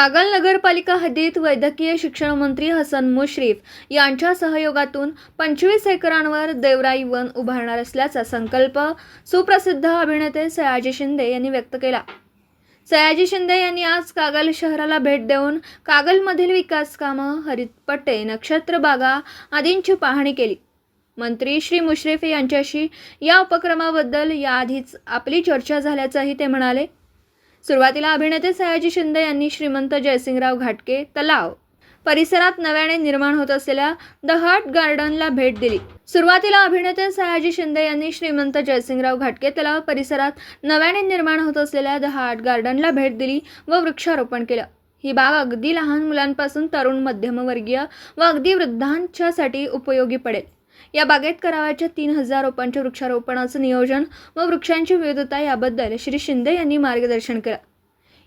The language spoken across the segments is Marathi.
कागल नगरपालिका हद्दीत वैद्यकीय शिक्षण मंत्री हसन मुश्रीफ यांच्या सहयोगातून पंचवीस एकरांवर देवराई वन उभारणार असल्याचा संकल्प सुप्रसिद्ध अभिनेते सयाजी शिंदे यांनी व्यक्त केला. सयाजी शिंदे यांनी आज कागल शहराला भेट देऊन कागलमधील विकास कामं हरितपट्टे नक्षत्र बागा आदींची पाहणी केली. मंत्री श्री मुश्रीफ यांच्याशी या उपक्रमाबद्दल याआधीच आपली चर्चा झाल्याचंही ते म्हणाले. सुरुवातीला अभिनेते सयाजी शिंदे यांनी श्रीमंत जयसिंगराव घाटके तलाव परिसरात नव्याने निर्माण होत असलेल्या द हट गार्डनला भेट दिली. सुरुवातीला अभिनेते सयाजी शिंदे यांनी श्रीमंत जयसिंगराव घाटके तलाव परिसरात नव्याने निर्माण होत असलेल्या द हार्ट गार्डनला भेट दिली व वृक्षारोपण केलं. ही बाग अगदी लहान मुलांपासून तरुण मध्यमवर्गीय व अगदी वृद्धांच्यासाठी उपयोगी पडेल. या बागेत करावयाच्या तीन हजार रोपांच्या वृक्षारोपणाचं नियोजन व वृक्षांची विविधता याबद्दल श्री शिंदे यांनी मार्गदर्शन केलं.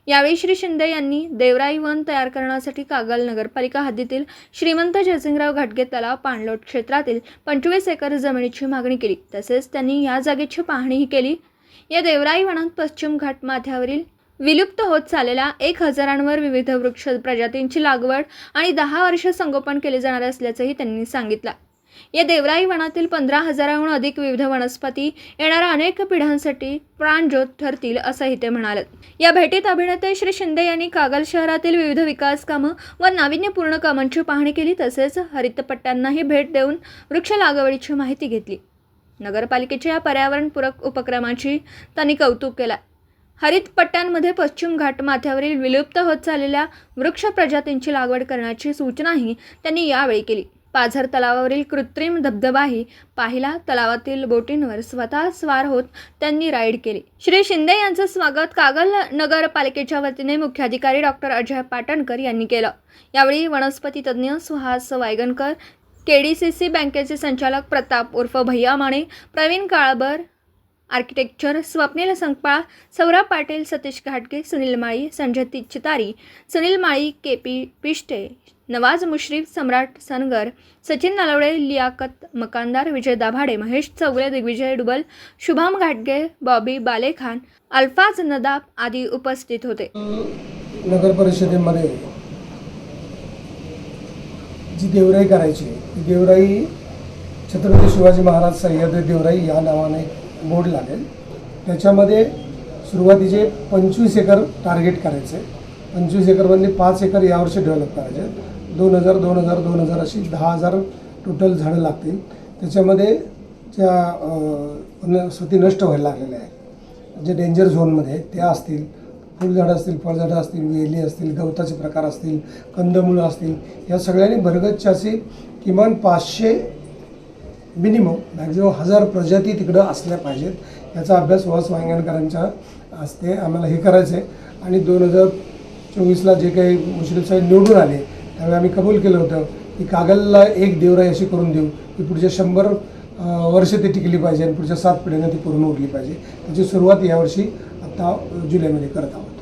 यावेळी श्री शिंदे यांनी देवराई वन तयार करण्यासाठी कागल नगरपालिका हद्दीतील श्रीमंत जयसिंगराव घाटगे तलाव पाणलोट क्षेत्रातील पंचवीस एकर जमिनीची मागणी केली. तसेच त्यांनी या जागेची पाहणीही केली. या देवराई वनात पश्चिम घाट माथ्यावरील विलुप्त होत चाललेल्या एक हजारांवर विविध वृक्ष प्रजातींची लागवड आणि दहा वर्ष संगोपन केले जाणार असल्याचंही त्यांनी सांगितलं. या देवराई वनातील पंधरा हजाराहून अधिक विविध वनस्पती येणाऱ्या अनेक पिढ्यांसाठी प्राणज्योत ठरतील असंही ते म्हणाले. या भेटीत अभिनेते श्री शिंदे यांनी कागल शहरातील विविध विकास कामं व नाविन्यपूर्ण कामांची पाहणी केली तसेच हरितपट्ट्यांनाही भेट देऊन वृक्ष लागवडीची माहिती घेतली. नगरपालिकेच्या या पर्यावरणपूरक उपक्रमाची त्यांनी कौतुक केलं. हरित पट्ट्यांमध्ये पश्चिम घाट माथ्यावरील विलुप्त होत चाललेल्या वृक्ष प्रजातींची लागवड करण्याची सूचनाही त्यांनी यावेळी केली. पाझर तलावावरील कृत्रिम धबधबाही पाहिला तलावातील बोटींवर स्वतः स्वार होत त्यांनी राईड केली. श्री शिंदे यांचं स्वागत कागल नगरपालिकेच्या वतीने मुख्याधिकारी डॉक्टर अजय पाटणकर यांनी केलं. यावेळी वनस्पती तज्ज्ञ सुहास वायगणकर सी बँकेचे संचालक प्रताप उर्फ भैया माने प्रवीण काळबर आर्किटेक्चर स्वप्नील संगपाळ सौरभ पाटील सतीश घाटगे सुनील माळी संजय चितारी सुनील माळी के पी पिष्टे नवाज मुश्रीफ सम्राट सनगर सचिन नलवडे लियाकत मकानदार विजय दाभाडे महेश चौगले दिग्विजय डुबल शुभम घाटगे बॉबी बालेखान अल्फाज नदाब आदी उपस्थित होते. नगर परिषदेमध्ये जी देवराई करायची देवराई छत्रपती शिवाजी महाराज सह्याद्री देवराई या नावाने बोर्ड लागेल. त्याच्यामध्ये सुरुवातीचे पंचवीस एकर टार्गेट करायचे. पंचवीस एकरमधले पाच एकर यावर्षी डेव्हलप करायचे. दोन हजार दोन हजार दोन हजार अशी दहा हजार टोटल झाडं लागतील. त्याच्यामध्ये ज्या अं, वनस्पती नष्ट व्हायला लागलेल्या आहेत. जे डेंजर झोनमध्ये आहेत त्या असतील. फुलझाडं असतील फळझाडं असतील वेली असतील गवताचे प्रकार असतील कंदमुळं असतील. या सगळ्यांनी भरगतच्या असे किमान पाचशे मिनिमम मॅक्झिमम हजार प्रजाती तिकडं असल्या पाहिजेत. याचा अभ्यास वास वांगणकरांच्या हस्ते आम्हाला हे करायचं आहे आणि दोन हजार चोवीसला जे काही मुश्रीफ साहेब निवडून आले त्यावेळी आम्ही कबूल केलं होतं की कागलला एक देवराई अशी करून देऊ की पुढच्या शंभर वर्ष ती टिकली पाहिजे आणि पुढच्या सात पिढ्यांना ती पूर्ण उरली पाहिजे. त्याची सुरुवात यावर्षी आत्ता जुलैमध्ये करत आहोत.